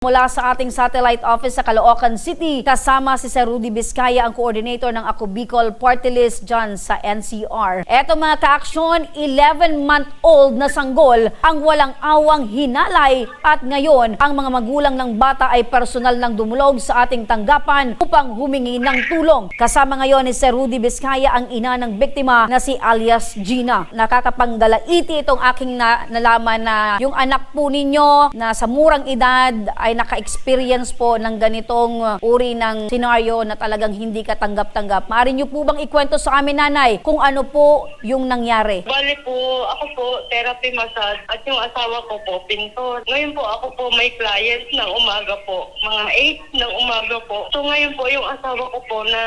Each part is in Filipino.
Mula sa ating satellite office sa Caloocan City, kasama si Sir Rudy Vizcaya, ang coordinator ng Ako Bicol Party List dyan sa NCR. Eto mga ka-aksyon, 11-month-old na sanggol ang walang awang hinalay at ngayon ang mga magulang ng bata ay personal ng dumulog sa ating tanggapan upang humingi ng tulong. Kasama ngayon ni Sir Rudy Vizcaya ang ina ng biktima na si alias Gina. Nakakapanggalaiti itong aking na- nalaman na yung anak po ninyo na sa murang edad ay naka-experience po ng ganitong uh, uri ng senaryo na talagang hindi katanggap-tanggap. Maaari niyo po bang ikwento sa amin, nanay, kung ano po yung nangyari? Bali po, ako po, therapy massage at yung asawa ko po, pintor. Ngayon po, ako po may client ng umaga po, mga 8 ng umaga po. So ngayon po, yung asawa ko po na,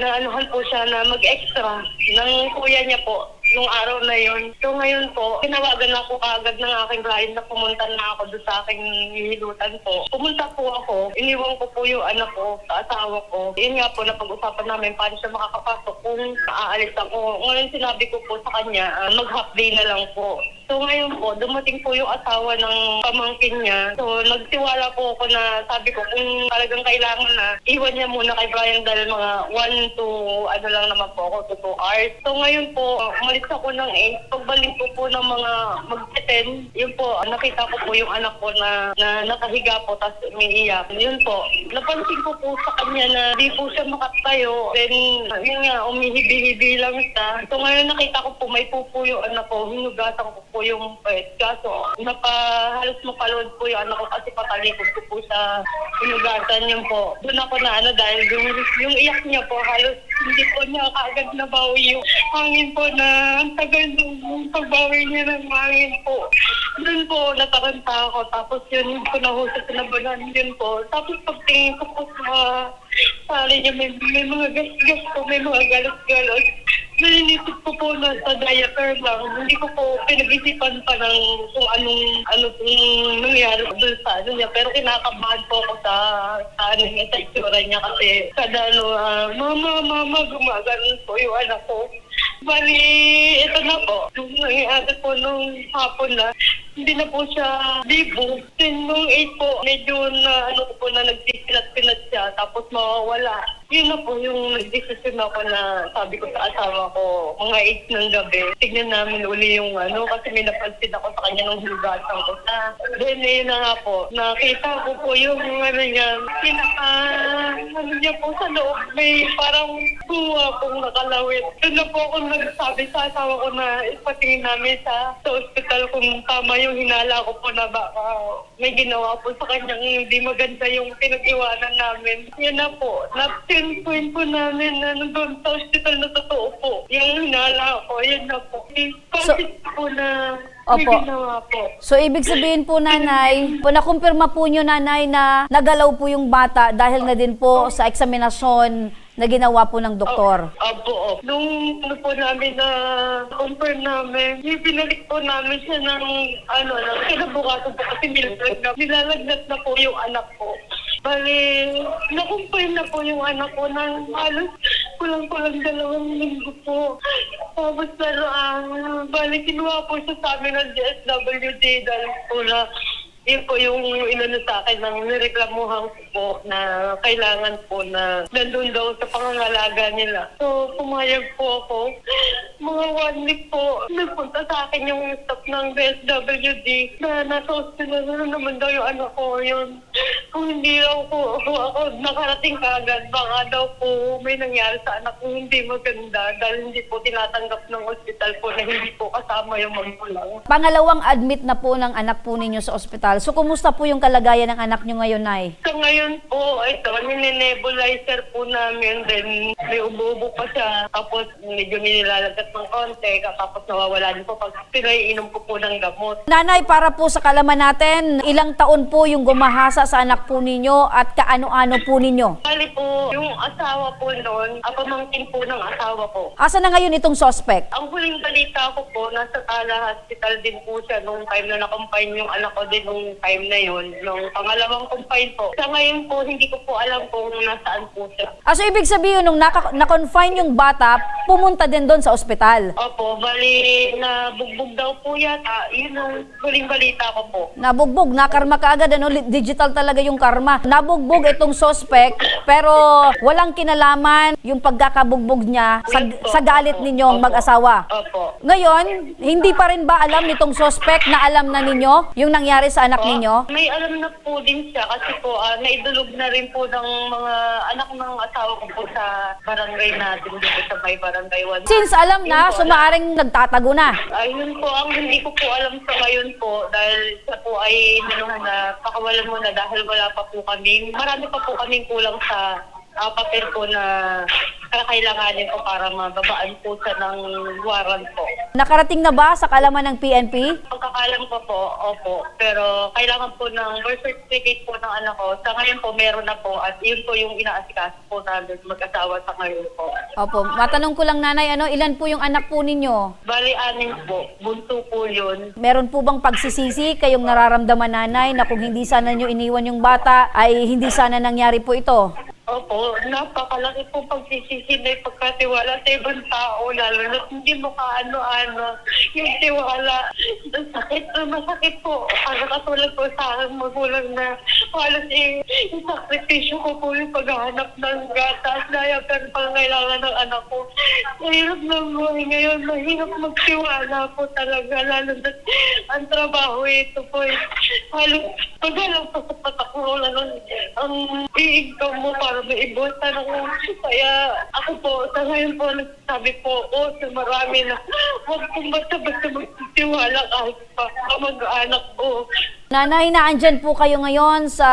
na anuhan po siya na mag-extra ng kuya niya po nung araw na yun. So ngayon po, tinawagan ako kaagad ng aking client na pumunta na ako doon sa aking hihilutan po. Pumunta po ako, iniwan ko po yung anak ko sa asawa ko. Yun nga po, napag-usapan namin paano siya makakapasok kung aalis ako. Ngayon sinabi ko po sa kanya, ah, mag-half day na lang po. So ngayon po, dumating po yung asawa ng pamangkin niya. So nagtiwala po ako na sabi ko kung talagang kailangan na, iwan niya muna kay Brian dahil mga 1 to ano lang naman po ako, to 2 hours. So ngayon po, umalis ako ng 8. Pagbalik ko po ng mga mag-10, yun po, nakita ko po yung anak ko na, na nakahiga po, tapos umiiyak. Yun po, napansin ko po sa kanya na di po siya makatayo. Then, yun nga, umihibi-hibi lang siya. So ngayon nakita ko po, may pupo yung anak ko, hinugasan ko po yung pet. Kaso, napa, halos mapalood po yung anak ko kasi patalikod ko po sa hinugasan yun po. Doon ako na ano dahil yung, yung iyak niya po, halos hindi po niya kaagad nabawi yung hangin po na ang tagal nung pagbawi niya ng hangin po. Doon po nataranta ako. Tapos yun, po nahusap sa nabalan yun po. Tapos pagtingin ko po sa sali niya, may, may mga gas-gas po, may mga galos-galos. Naninisip ko po na sa diaper lang. Hindi ko po pinag-isipan pa ng kung anong ano kung nangyari doon sa ano niya. Pero kinakabahan po ako sa, sa ano niya, sa itsura niya kasi ano, ah, mama, mama, gumaganon po yung anak ko. Bali, ito na po. Nung nangyari po nung hapon na, hindi na po siya libo. Then nung 8 po, medyo na ano po na nagsisinat-pinat siya tapos mawawala. Yun na po yung nagdesisyon ako na sabi ko sa asawa ko, mga 8 ng gabi, tignan namin uli yung ano kasi may napansin ako sa kanya nung hilugasan ko na. Then yun na nga po, nakita ko po yung ano niya, pinaka, ano niya po sa loob, may parang buwa pong nakalawit. Doon na po ako nagsabi sa asawa ko na ipatingin namin sa, sa ospital kung tama yung hinala ko po na baka may ginawa po sa kanyang hindi maganda yung pinag-iwanan namin. Yan na po, na-pinpoint po namin na nandun sa ospital na totoo po. Yung hinala ko, yan na po. So- Confess po na may Opo. ginawa po. So, ibig sabihin po, nanay, po nakumpirma po nyo, nanay, na nagalaw po yung bata dahil na din po sa eksaminasyon na ginawa po ng doktor. Opo, opo. Nung ano po namin na confirm namin, yung binalik po namin siya ng ano, ng kinabukasan po kasi nilalag na, nilalagnat na po yung anak ko. Bali, na-confirm na po yung anak ko ng halos kulang-kulang dalawang linggo po. Tapos pero ang bali, kinuha po siya sa amin ng DSWD dahil po na yun po yung inano sa akin ng nireklamuhan ko po na kailangan po na nandun daw sa pangangalaga nila. So, pumayag po ako. Mga one week po, nagpunta sa akin yung staff ng DSWD na nasa hospital na naman daw yung anak ko yun. Kung hindi daw po ako nakarating kaagad, baka daw po may nangyari sa anak ko hindi maganda dahil hindi po tinatanggap ng hospital po na hindi po kasama yung magulang. Pangalawang admit na po ng anak po ninyo sa ospital. So, kumusta po yung kalagayan ng anak nyo ngayon, Nay? So ngayon po, ito, nine-nebulizer po namin, then may ubo-ubo pa siya, tapos medyo nilalagat ng konti, tapos nawawala din po pag pinaiinom ko po ng gamot. Nanay, para po sa kalaman natin, ilang taon po yung gumahasa sa anak po ninyo at kaano-ano po ninyo? Bali po, yung asawa po noon, ah, pamangkin po ng asawa ko. Asa na ngayon itong suspect? Ang huling balita ko po, nasa Tala Hospital din po siya nung time na na-confine yung anak ko din nung time na yun. Nung pangalawang confine po. Sa ngayon po, hindi ko po alam kung nasaan po siya. Ah, so ibig sabihin, nung naka- na-confine yung bata, pumunta din doon sa ospital. Opo, bali na bugbog daw po yata. Yun ang huling balita ko po. Nabugbog, nakarma ka agad, ano, digital talaga yung karma. Nabugbog itong suspect, pero walang kinalaman yung pagkakabugbog niya sa, sa galit Opo. ninyong Opo. mag-asawa. Opo. Ngayon, hindi pa rin ba alam nitong suspect na alam na ninyo yung nangyari sa anak ninyo? May alam na po din siya kasi po ah, naidulog na rin po ng mga anak ng asawa ko po sa barangay natin dito sa may barangay 1. Since alam na, so maaaring nagtatago na. Ayun po, ang hindi ko po alam sa ngayon po dahil siya po ay nanuhan na pakawalan mo na dahil wala pa po kami. Marami pa po kaming kulang sa ah, papel po na kakailanganin ko para mababaan po siya ng warrant po. Nakarating na ba sa kalaman ng PNP? Pagkakalam ko po, opo. Pero kailangan po ng birth certificate po ng anak ko. Sa ngayon po, meron na po. At yun po yung inaasikaso po namin mag-asawa sa ngayon po. Opo, matanong ko lang nanay, ano, ilan po yung anak po ninyo? Bali, anin po. Bunso po yun. Meron po bang pagsisisi kayong nararamdaman nanay na kung hindi sana nyo iniwan yung bata ay hindi sana nangyari po ito? Opo, napakalaki po pagsisisi na pagkatiwala sa ibang tao, lalo na hindi mo kaano-ano yung tiwala. Ang sakit na masakit po. Para katulad po sa aking magulang na halos eh, yung sakripisyo ko po yung paghahanap ng gatas na yung pangailangan ng anak ko. Mahirap na buhay ngayon, mahirap magtiwala po talaga, lalo na ang trabaho ito po. eh, Halos paghalang pa sa patakbo lang ang, ang i-income mo para maibutan ako. Kaya ako po, sa ngayon po, nagsasabi po ako sa marami na huwag kong basta-basta magtitiwala kahit pa sa mag-anak ko. Nanay, naandyan po kayo ngayon sa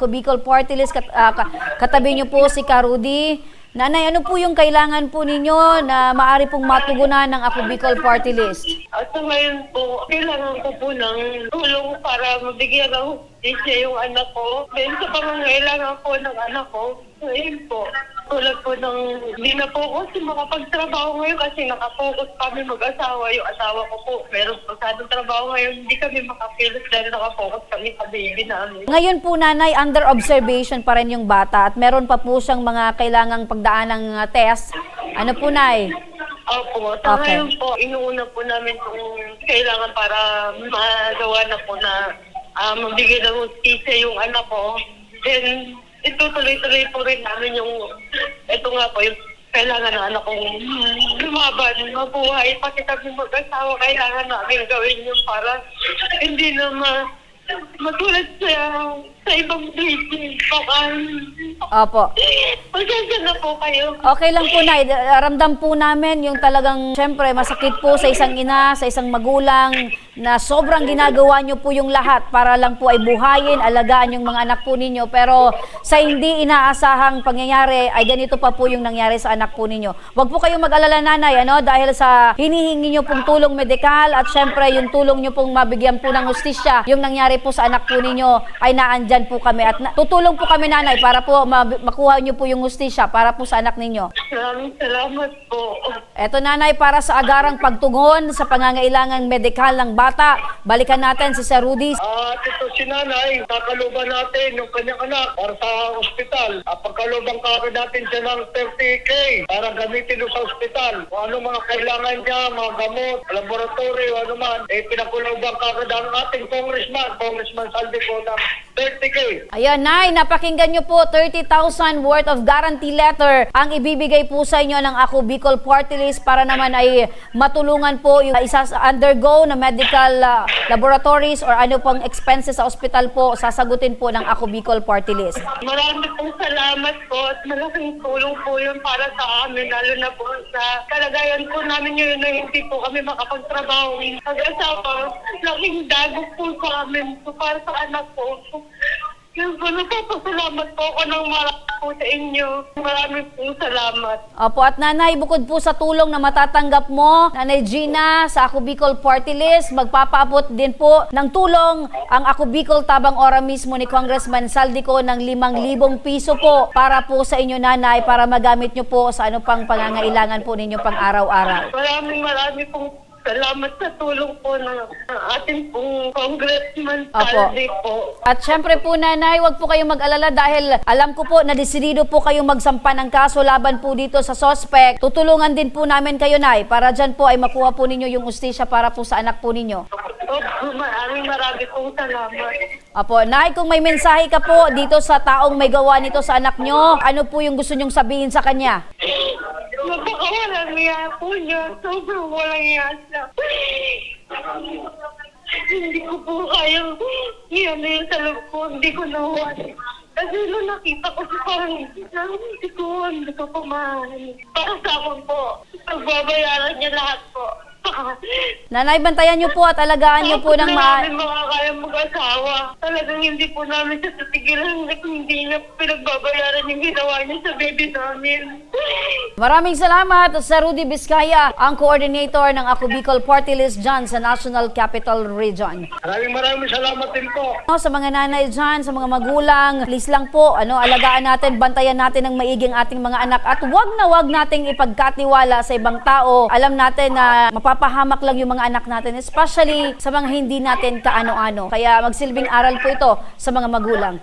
Cubicol Party List. Kat, ka- katabi niyo po si Karudi. Nanay, ano po yung kailangan po ninyo na maari pong matugunan ng Ako Bicol Party List? At ngayon po, kailangan ko po ng tulong para mabigyan ng hustisya yung anak ko. Then sa pangangailangan po ng anak ko, ngayon po, tulad po ng hindi na po kasi makapagtrabaho ngayon kasi nakapokus kami mag-asawa. Yung asawa ko po, meron po sa ating trabaho ngayon, hindi kami makapilos dahil nakapokus kami sa baby namin. Ngayon po, nanay, under observation pa rin yung bata at meron pa po siyang mga kailangang pagdaan ng ah, test. Ano po, nay? Opo, sa Okay. ngayon po, inuuna po namin kung kailangan para magawa na po na uh, mabigyan ng hustisya yung anak ko. Then, itutuloy-tuloy po rin namin yung, ito nga po, yung kailangan ng anak kong lumaban, mabuhay, pati kami mag-asawa, kailangan namin gawin yun para hindi na ma matulad sa, sa ibang baby. Baka, Opo. pasensya na po kayo. Okay lang po, Nay. Ramdam po namin yung talagang, syempre, masakit po sa isang ina, sa isang magulang, na sobrang ginagawa nyo po yung lahat para lang po ay buhayin, alagaan yung mga anak po ninyo. Pero sa hindi inaasahang pangyayari, ay ganito pa po yung nangyari sa anak po ninyo. Huwag po kayong mag-alala, Nanay, ano, dahil sa hinihingi nyo pong tulong medikal at syempre yung tulong nyo pong mabigyan po ng hustisya, yung nangyari po sa anak po ninyo, ay naandyan po kami. At na- tutulong po kami, Nanay, para po ma- makuha nyo po yung hustisya para po sa anak ninyo. Maraming salamat po. Eto nanay, para sa agarang pagtugon sa pangangailangang medikal ng bata, balikan natin si Sir Rudy. At ito si nanay, kakaluban natin yung kanyang anak para sa ospital. At pagkaluban natin siya ng 30K para gamitin doon sa ospital. Kung ano mga kailangan niya, mga gamot, laboratory, o ano man, eh pinakuluban kagad ang ating congressman, Congressman Saldi po ng 30K. Ayan, Nay, napakinggan nyo po, 30,000 worth of guarantee letter ang ibibigay po sa inyo ng Ako Bicol Party List para naman ay matulungan po yung isa sa undergo na medical uh, laboratories or ano pong expenses sa ospital po, sasagutin po ng Ako Bicol Party List. Marami pong salamat po at malaking tulong po yun para sa amin, lalo na po sa kalagayan po namin ngayon na hindi po kami makapagtrabaho. Pag-asawa, laking dagok po sa amin so para sa anak ko. Yung po, nagpapasalamat po ako ng marami po sa inyo. Maraming pong salamat. Opo, at nanay, bukod po sa tulong na matatanggap mo, Nanay Gina, sa Ako Bicol Party List, magpapaabot din po ng tulong ang Ako Bicol Tabang Ora mismo ni Congressman Saldico ng 5,000 piso po para po sa inyo nanay, para magamit nyo po sa ano pang pangangailangan po ninyo pang araw-araw. Maraming maraming pong salamat sa tulong po ng, ng ating pong Congressman Opo. Saldi po. At syempre po nanay, wag po kayong mag-alala dahil alam ko po na desidido po kayong magsampa ng kaso laban po dito sa suspect. Tutulungan din po namin kayo nay para dyan po ay makuha po ninyo yung ustisya para po sa anak po ninyo. Opo, maraming maraming pong salamat. Apo, Nay, kung may mensahe ka po dito sa taong may gawa nito sa anak nyo, ano po yung gusto nyong sabihin sa kanya? Napakawalang niya po niya. Sobrang walang niya siya. Hindi ko po kayang yan na yun sa loob ko. Hindi ko nawa. Kasi nung nakita ko siya parang hindi ko, hindi ko pamahal. Para sa akin po, pagbabayaran niya lahat po. Nanay, bantayan nyo po at alagaan nyo po ng ma... namin mga kaya mag-asawa. Talagang hindi po namin siya titigilan hanggang hindi niya pinagbabayaran yung ginawa niya sa baby namin. Maraming salamat sa Rudy Vizcaya, ang coordinator ng Ako Bicol Party List dyan sa National Capital Region. Maraming maraming salamat din po. No, sa mga nanay dyan, sa mga magulang, please lang po, ano, alagaan natin, bantayan natin ng maiging ating mga anak at wag na wag nating ipagkatiwala sa ibang tao. Alam natin na mapapahamak lang yung mga anak natin, especially sa mga hindi natin kaano-ano. Kaya magsilbing aral po ito sa mga magulang.